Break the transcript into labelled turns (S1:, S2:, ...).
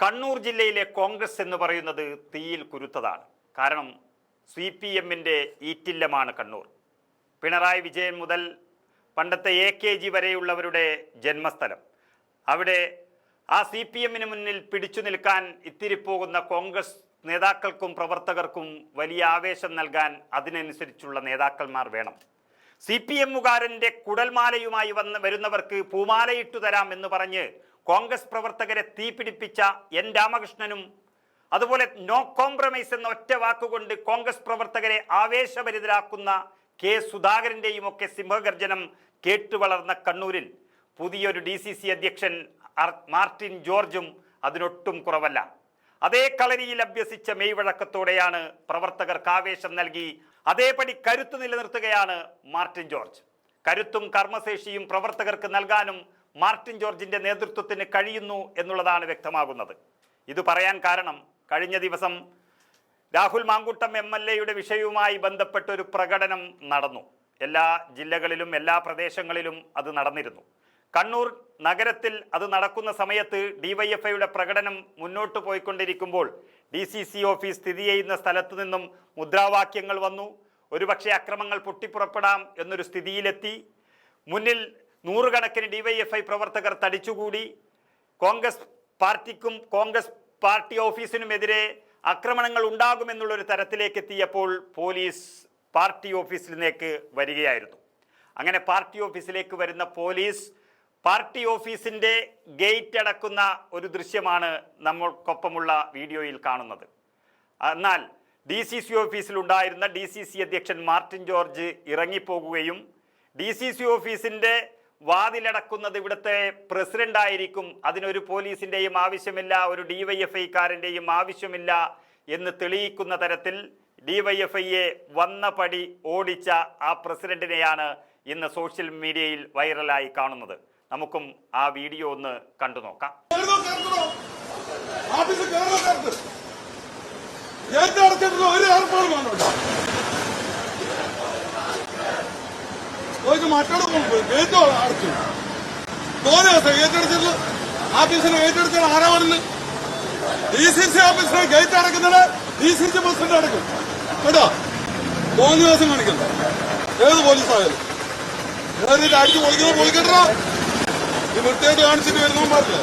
S1: കണ്ണൂർ ജില്ലയിലെ കോൺഗ്രസ് എന്ന് പറയുന്നത് തീയിൽ കുരുത്തതാണ്. കാരണം സി പി എമ്മിന്റെ ഈറ്റില്ലമാണ് കണ്ണൂർ. പിണറായി വിജയൻ മുതൽ പണ്ടത്തെ എ കെ ജി വരെയുള്ളവരുടെ ജന്മസ്ഥലം. അവിടെ ആ സി പി എമ്മിന് മുന്നിൽ പിടിച്ചു നിൽക്കാൻ ഇത്തിരി പോകുന്ന കോൺഗ്രസ് നേതാക്കൾക്കും പ്രവർത്തകർക്കും വലിയ ആവേശം നൽകാൻ അതിനനുസരിച്ചുള്ള നേതാക്കന്മാർ വേണം. സി പി എമ്മുകാരന്റെ കുടൽമാലയുമായി വന്ന് വരുന്നവർക്ക് പൂമാലയിട്ടു തരാം എന്ന് പറഞ്ഞ് കോൺഗ്രസ് പ്രവർത്തകരെ തീപിടിപ്പിച്ച എൻ രാമകൃഷ്ണനും അതുപോലെ നോ കോംപ്രമൈസ് എന്ന ഒറ്റ വാക്കുകൊണ്ട് കോൺഗ്രസ് പ്രവർത്തകരെ ആവേശഭരിതരാക്കുന്ന കെ സുധാകരന്റെയും ഒക്കെ സിംഹഗർജനം കേട്ടുവളർന്ന കണ്ണൂരിൽ പുതിയൊരു ഡി സി സി അധ്യക്ഷൻ മാർട്ടിൻ ജോർജും അതിനൊട്ടും കുറവല്ല. അതേ കളരിയിൽ അഭ്യസിച്ച മെയ്വഴക്കത്തോടെയാണ് പ്രവർത്തകർക്ക് ആവേശം നൽകി അതേപടി കരുത്ത് നിലനിർത്തുകയാണ് മാർട്ടിൻ ജോർജ്. കരുത്തും കർമ്മശേഷിയും പ്രവർത്തകർക്ക് നൽകാനും മാർട്ടിൻ ജോർജിന്റെ നേതൃത്വത്തിന് കഴിയുന്നു എന്നുള്ളതാണ് വ്യക്തമാകുന്നത്. ഇത് പറയാൻ കാരണം കഴിഞ്ഞ ദിവസം രാഹുൽ മാങ്കുട്ടം എം എൽ എയുടെ വിഷയവുമായി ബന്ധപ്പെട്ടൊരു പ്രകടനം നടന്നു. എല്ലാ ജില്ലകളിലും എല്ലാ പ്രദേശങ്ങളിലും അത് നടന്നിരുന്നു. കണ്ണൂർ നഗരത്തിൽ അത് നടക്കുന്ന സമയത്ത് ഡിവൈഎഫ്ഐയുടെ പ്രകടനം മുന്നോട്ട് പോയിക്കൊണ്ടിരിക്കുമ്പോൾ ഡി സി സി ഓഫീസ് സ്ഥിതി ചെയ്യുന്ന സ്ഥലത്തു നിന്നും മുദ്രാവാക്യങ്ങൾ വന്നു. ഒരുപക്ഷെ അക്രമങ്ങൾ പൊട്ടിപ്പുറപ്പെടാം എന്നൊരു സ്ഥിതിയിലെത്തി. മുന്നിൽ നൂറുകണക്കിന് ഡിവൈഎഫ്ഐ പ്രവർത്തകർ തടിച്ചുകൂടി. കോൺഗ്രസ് പാർട്ടിക്കും കോൺഗ്രസ് പാർട്ടി ഓഫീസിനുമെതിരെ ആക്രമണങ്ങൾ ഉണ്ടാകുമെന്നുള്ളൊരു തരത്തിലേക്ക് എത്തിയപ്പോൾ പോലീസ് പാർട്ടി ഓഫീസിലേക്ക് വരികയായിരുന്നു. അങ്ങനെ പാർട്ടി ഓഫീസിലേക്ക് വരുന്ന പോലീസ് പാർട്ടി ഓഫീസിന്റെ ഗേറ്റ് അടക്കുന്ന ഒരു ദൃശ്യമാണ് നമ്മൾക്കൊപ്പമുള്ള വീഡിയോയിൽ കാണുന്നത്. എന്നാൽ ഡി സി സി ഓഫീസിലുണ്ടായിരുന്ന ഡി സി സി അധ്യക്ഷൻ മാർട്ടിൻ ജോർജ് ഇറങ്ങിപ്പോകുകയും ഡി സി സി ഓഫീസിന്റെ വാതിലടക്കുന്നത് ഇവിടുത്തെ പ്രസിഡന്റ് ആയിരിക്കും അതിനൊരു പോലീസിന്റെയും ആവശ്യമില്ല ഒരു ഡി വൈ എഫ് ഐക്കാരന്റെയും ആവശ്യമില്ല എന്ന് തെളിയിക്കുന്ന തരത്തിൽ ഡിവൈഎഫ്ഐയെ വന്ന പടി ഓടിച്ച ആ പ്രസിഡന്റിനെയാണ് ഇന്ന് സോഷ്യൽ മീഡിയയിൽ വൈറലായി കാണുന്നത് നമുക്കും ആ വീഡിയോ ഒന്ന് കണ്ടു നോക്കാം
S2: മറ്റൊരു ഗേറ്റോ അടച്ചു. തോന്നിയ ദിവസം ഏറ്റെടുത്തിട്ടുള്ള ആഫീസിനെ ഏറ്റെടുത്തിട്ട് ആരാ പറഞ്ഞത് ഡി സി സി ഓഫീസിനെ ഗേറ്റ് അടക്കുന്നത് ഡി സി ഏത് പോലീസായാലും. ഏത് അടിച്ചു പൊളിക്കുന്നത് പൊളിക്കട്ടോ ഈ വൃത്തിയായിട്ട് കാണിച്ചിട്ട് വരുന്നവൻ പാടില്ല